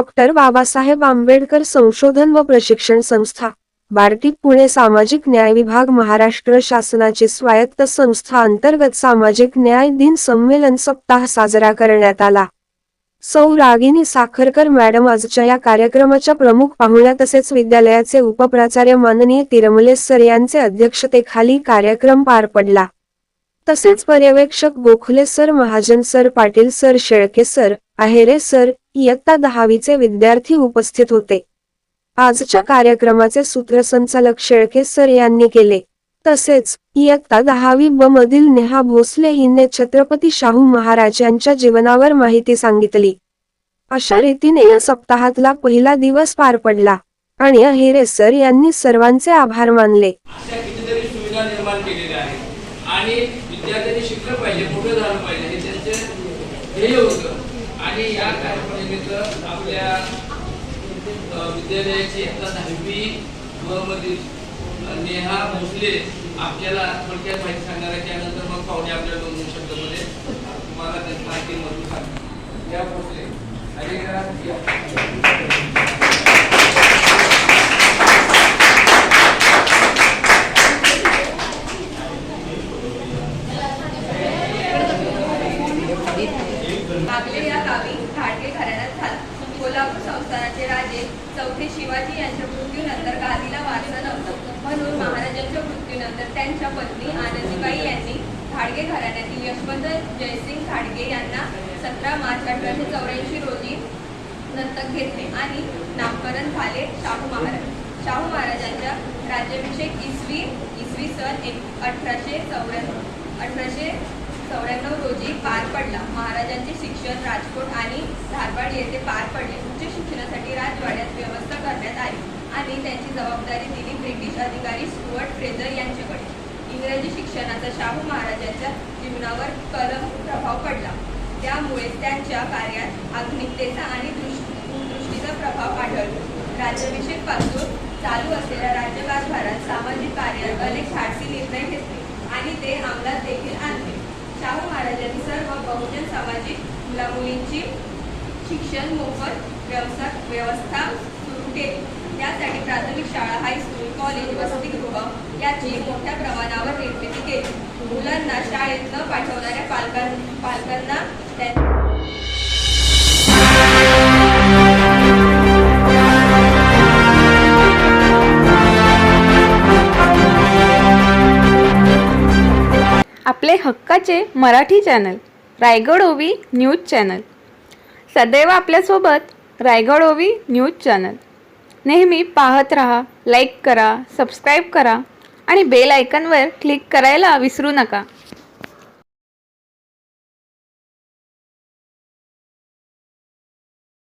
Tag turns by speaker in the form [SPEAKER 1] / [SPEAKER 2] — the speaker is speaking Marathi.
[SPEAKER 1] डॉक्टर बाबासाहेब आंबेडकर संशोधन व प्रशिक्षण संस्था बार्टी पुणे सामाजिक न्याय विभाग महाराष्ट्र शासनाची स्वायत्त संस्था अंतर्गत सामाजिक न्याय दिन संमेलन सप्ताह साजरा करण्यात आला. सौ रागिनी साखरकर मॅडम आजच्या या कार्यक्रमाच्या प्रमुख पाहुण्या तसेच विद्यालयाचे उपप्राचार्य माननीय तिरमले सर यांचे अध्यक्षतेखाली कार्यक्रम पार पडला. तसेच पर्यवेक्षक Gokhale sir Mahajan sir Patil sir Shelke sir Ahire sir इयत्ता दहावीचे विद्यार्थी उपस्थित होते. आजच्या कार्यक्रमाचे सूत्रसंचालक शेळके सर यांनी केले. तसेच इयत्ता दहावी ब मधील नेहा भोसले हिने छत्रपती शाहू महाराज यांच्या जीवनावर माहिती सांगितली. अशा रीतीने या सप्ताहातला पहिला दिवस पार पडला आणि अहिरे सर यांनी सर्वांचे आभार मानले.
[SPEAKER 2] आणि कितीतरी सुविधा विद्यार्थ्यांनी शिकलं पाहिजे मोठं झालं पाहिजे हे त्यांचे ध्येय होतं. आणि या कार्यक्रमानिमित्त आपल्या विद्यालयाची आता दहावी मधील नेहा भोसले आपल्याला थोडक्यात माहिती सांगणार आहे. त्यानंतर मग पाहुणे आपल्याला दोन दोन शब्दामध्ये तुम्हाला त्यांची माहिती मधून सांगणार. या भोसले आणि
[SPEAKER 3] कोल्हापूर राजे चौथे शिवाजी यांच्या मृत्यूनंतर गादीला वारसा नव्हतं. म्हणून महाराजांच्या मृत्यूनंतर त्यांच्या पत्नी आनंदीबाई यांनी घाडगे घराण्यातील यशवंत जयसिंग घाडगे यांना सतरा मार्च अठराशे चौऱ्याऐंशी रोजी दत्तक घेतले आणि नामकरण झाले शाहू महाराज. शाहू महाराजांच्या राज्याभिषेक इसवी इसवी सन एक अठराशे चौऱ्याण्णव अठराशे चौऱ्याण्णव रोजी पार पडला. महाराजांचे शिक्षण राजकोट आणि धारवाड येथे पार पडले उच्च शिक्षणासाठी राजवाड्यात व्यवस्था करण्यात आली आणि त्यांची जबाबदारी दिली ब्रिटिश अधिकारी स्टुअर्ट फ्रेझर यांच्याकडे. इंग्रजी शिक्षणाचा शाहू महाराजांच्या जीवनावर कलम प्रभाव पडला. त्यामुळे त्यांच्या कार्यात आधुनिकतेचा आणि दृष्टीचा प्रभाव आढळतो. राज्याभिषेकपासून चालू असलेल्या राज्यकारभारात सामाजिक कार्यात अनेक धाडसी निर्णय घेतले आणि ते अंमलात देखील आणले. शाहू महाराजांनी सर्व बहुजन सामाजिक मुलामुलींची शिक्षण मोफत व्यवसाय व्यवस्था सुरू केली. त्यासाठी प्राथमिक शाळा हायस्कूल कॉलेज वसतिगृह याची मोठ्या प्रमाणावर निर्मिती केली. मुलांना शाळेत न पाठवणाऱ्या पालकां पालकांना
[SPEAKER 4] आपले हक्काचे मराठी चॅनल रायगड ओवी न्यूज चॅनल. सदैव आपल्यासोबत रायगड ओवी न्यूज चॅनल. नेहमी पाहत राहा लाईक करा सबस्क्राईब करा आणि बेल आयकनवर क्लिक करायला विसरू नका.